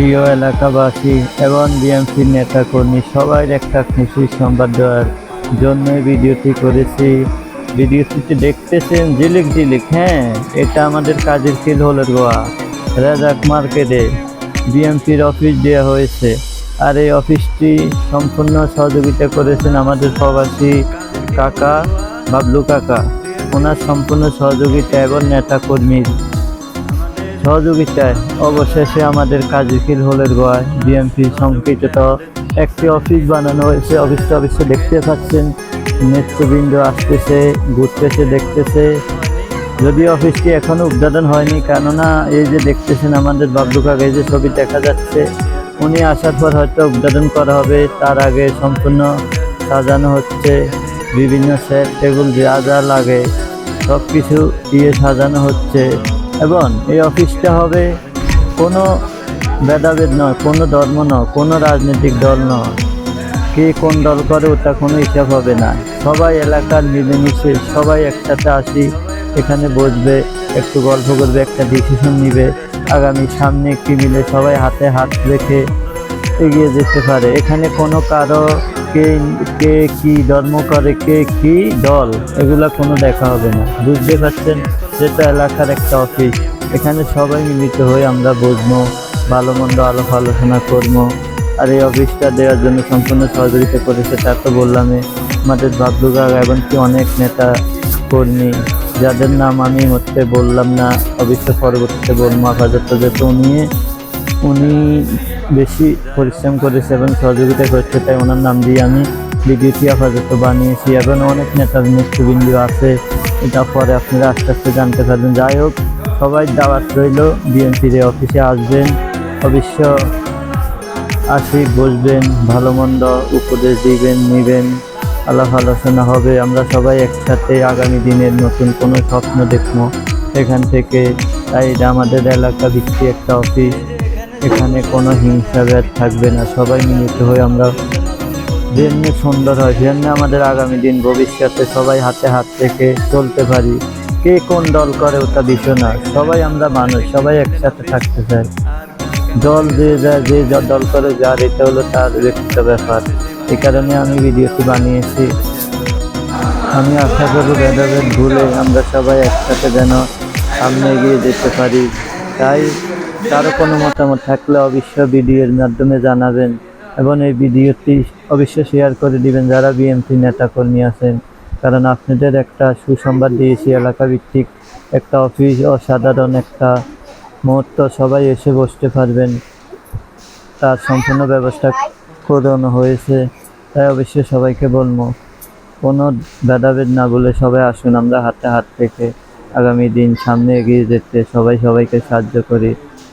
প্রিয় এলাকাবাসী এবং বিএনপি নেতাকর্মী, সবাই একটা খুশির সংবাদ দেওয়ার জন্য ভিডিওটি করেছি। ভিডিওটিতে দেখতেছেন জিলিক জিলিক হ্যাঁ এটা আমাদের কাজের খিল হলের গোয়া, রাজাক মার্কেটে বিএমপির অফিস দেওয়া হয়েছে। আর এই অফিসটি সম্পূর্ণ সহযোগিতা করেছেন আমাদের প্রবাসী কাকা বাবলু কাকা। ওনার সম্পূর্ণ সহযোগিতা এবং নেতাকর্মীর সহযোগিতায় অবশেষে আমাদের কাজিকিল হলের গোয়ায় বিএমপি সংকৃত একটি অফিস বানানো হয়েছে। অফিসটা অফিসে দেখতে পাচ্ছেন। নেতৃবৃন্দ আসতেছে, ঘুরতেছে, দেখতেছে। যদি অফিসটি এখনও উদ্বোধন হয়নি, কেননা এই যে দেখতেছেন আমাদের বাবলু কাকা যে ছবি দেখা যাচ্ছে, উনি আসার পর হয়তো উদ্বোধন করা হবে। তার আগে সম্পূর্ণ সাজানো হচ্ছে, বিভিন্ন সেট, টেবিল, যা যা লাগে সব কিছু দিয়ে সাজানো হচ্ছে। এবং এই অফিসটা হবে কোনো ভেদাভেদ নয়, কোনো ধর্ম নয়, কোনো রাজনৈতিক দল নয়। কে কোন দল করে ওটা কোনো হিসাব হবে না। সবাই এলাকার মিলেমিশে, সবাই একসাথে আসি, এখানে বসবে, একটু গল্প করবে, একটা ডিসিশন নিবে। আগামী সামনে একটি মিলে সবাই হাতে হাত রেখে এগিয়ে যেতে পারে। এখানে কোনো কারও কে কে কি ধর্ম করে, কে কি দল, এগুলা কোনো দেখা হবে না। বুঝতে পারছেন? যেটা এলাকার একটা অফিস। এখানে সবাই মিলিত হয়ে আমরা বসবো ভালো মন্দ আলোপ আলোচনা করব। আর এই অফিসটা দেওয়ার জন্য সম্পূর্ণ সহযোগিতা করেছে, তা তো বললামই। আমাদের বাবলু কাকা এমনকি অনেক নেতা কর্মী, যাদের নাম আমি হচ্ছে বললাম না অবশ্য পরবর্তীতে বলব আপাতত। যেহেতু উনি উনি বেশি পরিশ্রম করেছে এবং সহযোগিতা করছে, তাই ওনার নাম দিয়ে আমি ভিডিওটি আপাতত বানিয়েছি এবং অনেক নেতার নেতৃবৃন্দ আছে। এটা পরে আপনারা আস্তে আস্তে জানতে পারবেন। যাই হোক, সবাই দাওয়াত রইল, বিএনপির অফিসে আসবেন। অবশ্য আসি, বসবেন, ভালো মন্দ উপদেশ দিবেন, নিবেন। আলাপ আলোচনা হবে। আমরা সবাই একসাথে আগামী দিনের নতুন কোনো স্বপ্ন দেখব। এখান থেকে তাই এটা আমাদের এলাকা ভিত্তিক একটা অফিস। এখানে কোনো হিংসা ব্যাধ থাকবে না। সবাই মিলিত হয়ে আমরা যেমনি সুন্দর হয়, যেমনি আমাদের আগামী দিন ভবিষ্যতে সবাই হাতে হাত থেকে চলতে পারি। কে কোন দল করে ওটা বিষয় না। সবাই আমরা মানুষ, সবাই একসাথে থাকতে চাই। দল যে যা- যে দল করে যার, এটা হলো তার ব্যক্তিগত ব্যাপার। এই কারণে আমি ভিডিওটি বানিয়েছি। আমি আশা করব ভেদাভেদ ভুলে আমরা সবাই একসাথে যেন সামনে এগিয়ে যেতে পারি। তাই কারও কোনো মতামত থাকলে অবশ্যই ভিডিওর মাধ্যমে জানাবেন এবং এই ভিডিওটি অবশ্যই শেয়ার করে দিবেন যারা বিএনপি নেতাকর্মী আছেন। কারণ আপনাদের একটা সুসংবাদ দিয়েছি এলাকা ভিত্তিক একটা অফিস, অসাধারণ একটা মুহূর্ত, সবাই এসে বসতে পারবেন। তার সম্পূর্ণ ব্যবস্থা করানো হয়েছে, তাই অবশ্যই সবাইকে বলব, কোনো ভেদাভেদ না বলে সবাই আসুন, আমরা হাতে হাত থেকে আগামী দিন সামনে এগিয়ে যেতে সবাই সবাইকে সাহায্য করি।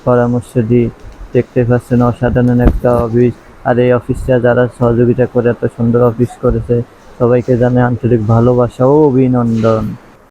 পরামর্শ দিই। দেখতে পাচ্ছেন অসাধারণ একটা অফিস আর এই অফিসটা যারা সহযোগিতা করে, এত সুন্দর অফিস করেছে, সবাইকে জানে আন্তরিক ভালোবাসা ও অভিনন্দন।